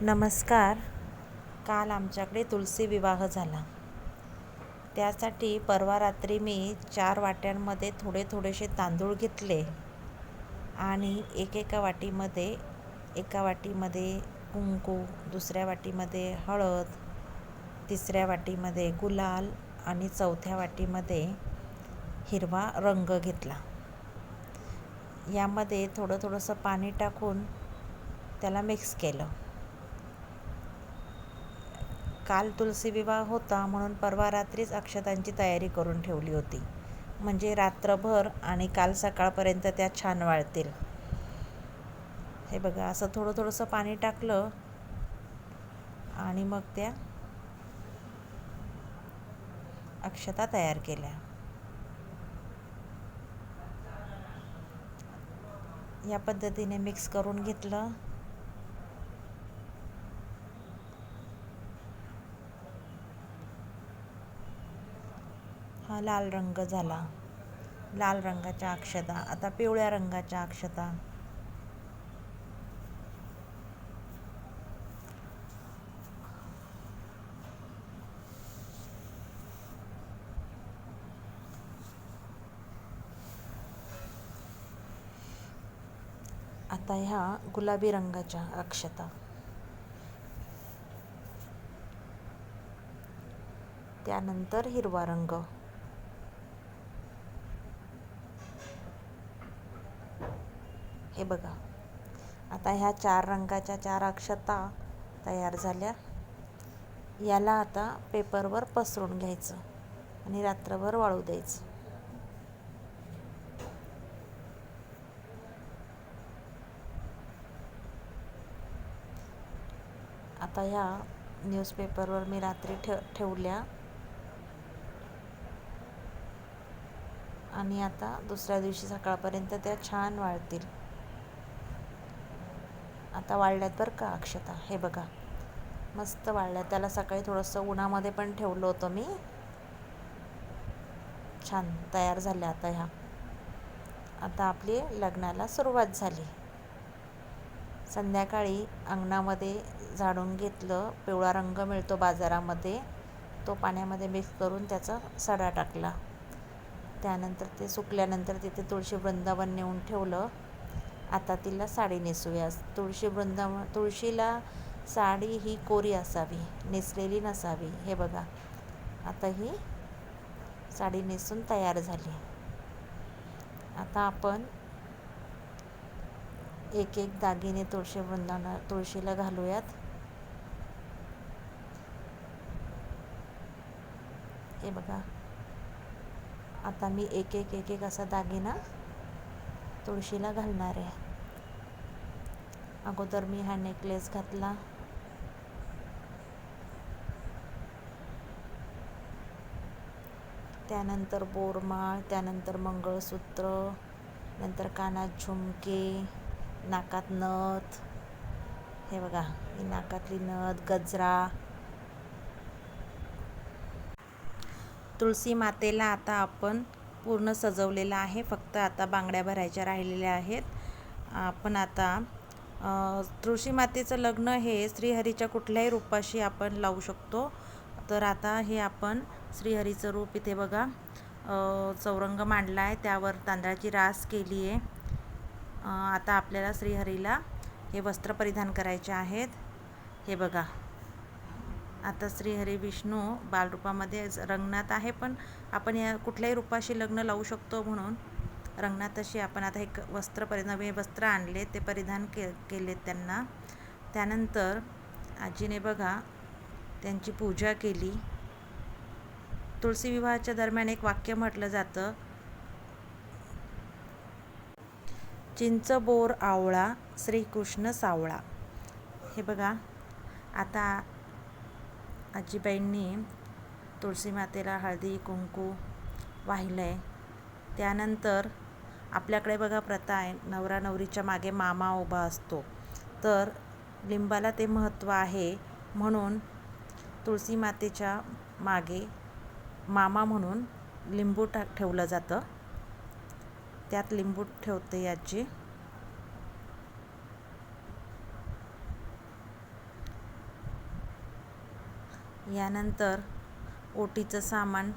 नमस्कार. काल आमच्याकडे तुलसी विवाह झाला. त्यासाठी परवा रात्री मी चार वाट्यांमध्ये थोडे थोडेसे तांदूळ घेतले आणि एकेका वाटीमध्ये एका वाटीमध्ये कुंकू दुसऱ्या वाटीमध्ये हळद तिसऱ्या वाटीमध्ये गुलाल आणि चौथ्या वाटीमध्ये हिरवा रंग घेतला. यामध्ये थोडं थोडंसं पाणी टाकून त्याला मिक्स केलं. काल तुलसी विवाह होता म्हणून परवा रात्रीच अक्षतांची तयारी करून ठेवली होती. म्हणजे रात्रभर आणि काल सकाळपर्यंत त्या छान वाळतील. हे बघा असं थोडं थोडंसं पाणी टाकलं आणि मग त्या अक्षता तयार केल्या. या पद्धतीने मिक्स करून घेतलं. हा लाल रंग झाला. लाल रंगाच्या अक्षता. आता पिवळ्या रंगाच्या अक्षता. आता ह्या गुलाबी रंगाच्या अक्षता. त्यानंतर हिरवा रंग. हे बघा. आता ह्या चार रंगाच्या चार अक्षता तयार झाल्या. याला आता पेपरवर पसरून घ्यायचं आणि रात्रभर वाळू द्यायचं. आता ह्या न्यूजपेपरवर मी रात्री ठेव ठेवल्या. आणि आता दुसऱ्या दिवशी सकाळपर्यंत त्या छान वाळतील. आता वाळल्यात बरं का अक्षता. हे बघा. मस्त वाळल्यात. त्याला सकाळी थोडंसं उन्हामध्ये पण ठेवलं होतं मी. छान. तयार झाल्या आता ह्या. आता आपली लग्नाला सुरुवात झाली. संध्याकाळी अंगणामध्ये झाडून घेतलं. पिवळा रंग मिळतो बाजारामध्ये. तो पाण्यामध्ये मिक्स करून त्याचा सडा टाकला. त्यानंतर ते सुकल्यानंतर तिथे तुळशी वृंदावन नेऊन ठेवलं. आता तिला साडी नेसूयास तुळशी वृंदावन तुळशीला साडी ही कोरी असावी नेसलेली नसावी. हे बघा आता ही साडी नेसून तयार झाली. आता आपण एक एक दागिने तुळशी वृंदावन तुळशीला घालूयात. हे बघा आता मी एक एक एक एक असा दागिना तुळशीला घालणार आहे. अगोदर मी हा नेकलेस घातला. त्यानंतर बोरमाळ त्यानंतर मंगळसूत्र नंतर कानात झुमके नाकात नथ. हे बघा ही नाकातली नथ गजरा. तुळशी मातेला आता आपण पूर्ण सजवलेलं आहे. फक्त आता बांगड्या भरायच्या राहिलेल्या आहेत. आपण आता तुळशी मातेचं लग्न हे श्रीहरीच्या कुठल्याही रूपाशी आपण लावू शकतो. तर आता हे आपण श्रीहरीचं रूप इथे बघा. चौरंग मांडला आहे. त्यावर तांदळाची रास केली आहे. आता आपल्याला श्रीहरीला हे वस्त्र परिधान करायचे आहेत. हे बघा. आता श्रीहरी विष्णू बालरूपामध्ये रंगनाथ आहे पण आपण या कुठल्याही रूपाशी लग्न लावू शकतो म्हणून. रंगनाथाशी आपण आता एक वस्त्र परि नवे वस्त्र आणले ते परिधान के केले त्यांना. त्यानंतर आजीने बघा त्यांची पूजा केली. तुळशी विवाहाच्या दरम्यान एक वाक्य म्हटलं जातं. चिंच बोर आवळा श्रीकृष्ण सावळा. हे बघा आता आजीबाईंनी तुळशी मातेला हळदी कुंकू वाहिलं आहे त्यानंतर आपल्याकडे बघा प्रथा आहे नवरा नवरीच्या मागे मामा उभा असतो. तर लिंबाला ते महत्त्व आहे म्हणून तुळशी मातेच्या मागे मामा म्हणून लिंबू टाक ठेवलं जातं. त्यात लिंबू ठेवते याची यानंतर ओटीचं सामान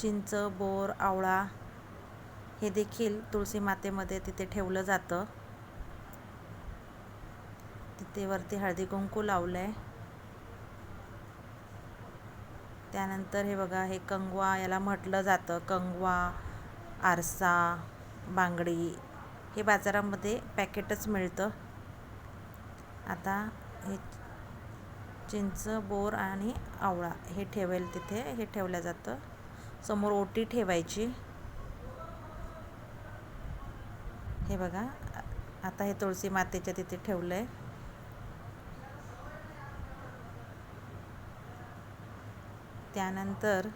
चिंच बोर आवळा हे देखील तुळशी मातेमध्ये तिथे ठेवलं जातं. तिथे वरती हळदी कुंकू लावलं आहे त्यानंतर हे बघा हे कंगवा याला म्हटलं जातं. कंगवा आरसा बांगडी हे बाजारामध्ये पॅकेटच मिळतं. आता हे चिंच बोर आणि आवळा हे ठेवेल तिथे. हे ठेवलं जातं. समोर ओटी ठेवायची. हे बघा. आता हे तुळशी मातेच्या तिथे ठेवलं आहे त्यानंतर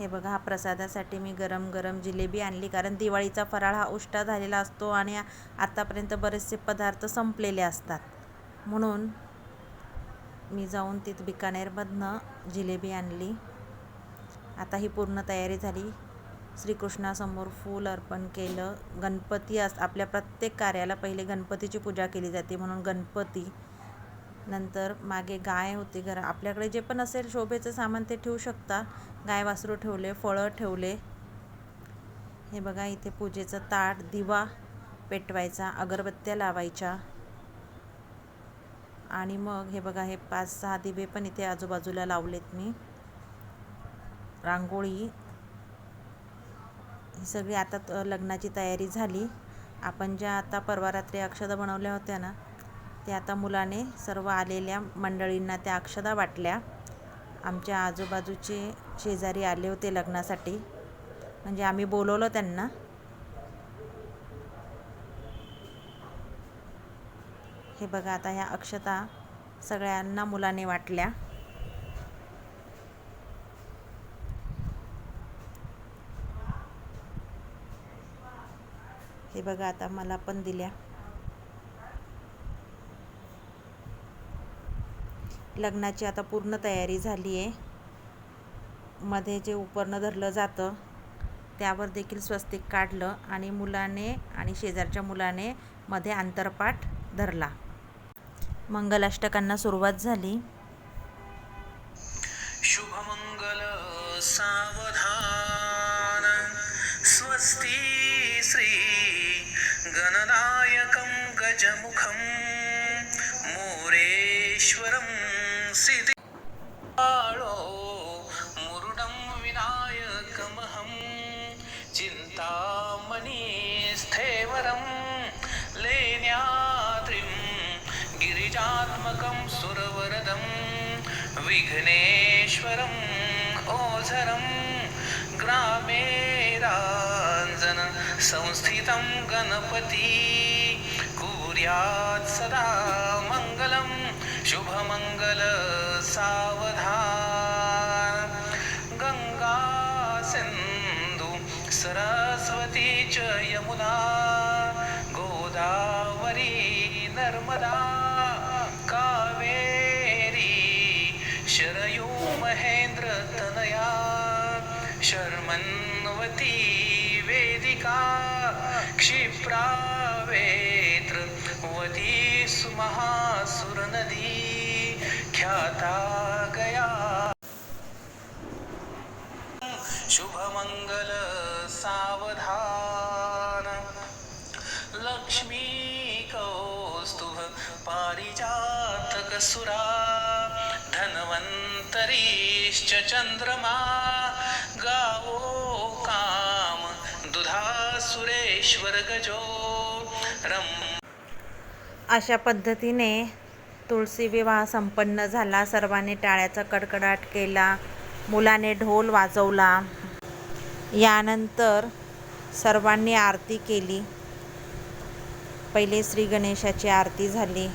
हे बघा हा प्रसादासाठी मी गरम गरम जिलेबी आणली कारण दिवाळीचा फराळ हा उष्टा झालेला असतो आणि आतापर्यंत बरेचसे पदार्थ संपलेले असतात. म्हणून मी जाऊन तिथं बिकानेरमधनं जिलेबी आणली. आता ही पूर्ण तयारी झाली. श्रीकृष्णासमोर फूल अर्पण केलं. गणपती अस आपल्या प्रत्येक कार्याला पहिले गणपतीची पूजा केली जाते म्हणून गणपती नंतर मागे गाय होती घरा आपल्याकडे जे पण असेल शोभेचं सामान ते ठेवू शकता. गाय वासरू ठेवले फळं ठेवले. हे बघा इथे पूजेचं ताट दिवा पेटवायचा अगरबत्त्या लावायच्या. आणि मग हे बघा हे पाच सहा दिवे पण इथे आजूबाजूला लावलेत मी. रांगोळी. ही सगळी आता लग्नाची तयारी झाली. आपण ज्या आता परवा रात्री अक्षदा बनवल्या होत्या ना ते आता मुलाने सर्व आलेल्या मंडळींना त्या अक्षदा वाटल्या. आमच्या आजूबाजूचे शेजारी आले होते लग्नासाठी. म्हणजे आम्ही बोलवलं त्यांना. हे बघा आता ह्या अक्षता सगळ्यांना मुलाने वाटल्या. हे बघा आता मला पण दिल्या. लग्नाची आता पूर्ण तयारी झाली आहे. मध्ये जे उपरणं धरलं जातं त्यावर देखील स्वस्तिक काढलं आणि मुलाने आणि शेजारच्या मुलाने मध्ये आंतरपाठ धरला. मंगलाष्टकांना सुरुवात झाली. शुभमंगल सावधान स्वस्ती श्री गणनायकं गजमुखं. वरं लेण्याद्रिं गिरिजात्मकं सुरवरदं विघ्नेश्वरम् ओझरं ग्रामे राञ्जन संस्थितं गणपती कुर्यात् सदा मङ्गलं शुभमङ्गल सावधा। नर्मदा कावेरी शरयू महेन्द्र तनया शर्मन्वती वेदिका क्षिप्रावेत्रवती सुमहासुरनदी ख्याता गया। शुभमङ्गल सावधान लक्ष्मी पारिजातकसुरा धन्वन्तरीश्च चन्द्रमा गावो काम दुधा सुरेश्वर गजो रम अशा पद्धतीने तुळशी विवाह संपन्न झाला. सर्वांनी टाळ्याचा कडकडाट केला. मुलाने ढोल वाजवला. यानंतर सर्वांनी आरती केली. पहिले श्री गणेशाची आरती झाली.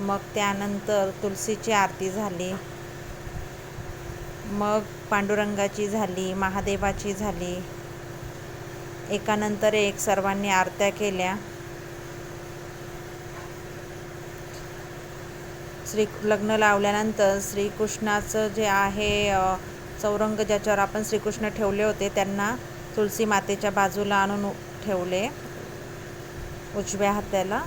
मग त्यानंतर तुलसीची आरती झाली. मग पांडुरंगाची झाली महादेवाची झाली. एकानंतर एक सर्वांनी आरत्या केल्या. श्री लग्न लावल्यानंतर श्रीकृष्णाचं जे आहे चौरंग ज्याच्यावर आपण श्रीकृष्ण ठेवले होते त्यांना तुलसी मातेच्या बाजूला आणून ठेवले. उजव्या हाताला.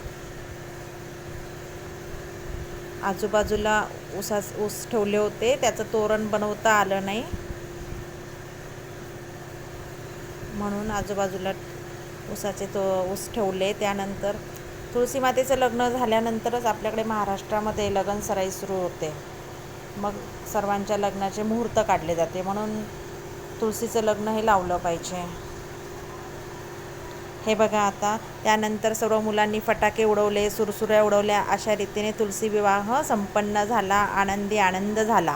आजूबाजूला ऊसा ऊस ठेवले होते. त्याचं तोरण बनवता आलं नाही. म्हणून आजूबाजूला ऊसाचे तो ऊस ठेवले. त्यानंतर तुळशी मातेचं लग्न झाल्यानंतरच आपल्याकडे महाराष्ट्रामध्ये लगनसराई सुरू होते. मग सर्वांच्या लग्नाचे मुहूर्त काढले जाते. म्हणून तुळशीचं लग्न हे लावलं पाहिजे. हे बघा आता त्यानंतर सर्व मुलांनी फटाके उडवले सुरसुऱ्या उडवल्या अशा रीतीने तुलसी विवाह संपन्न झाला आनंदी आनंद झाला.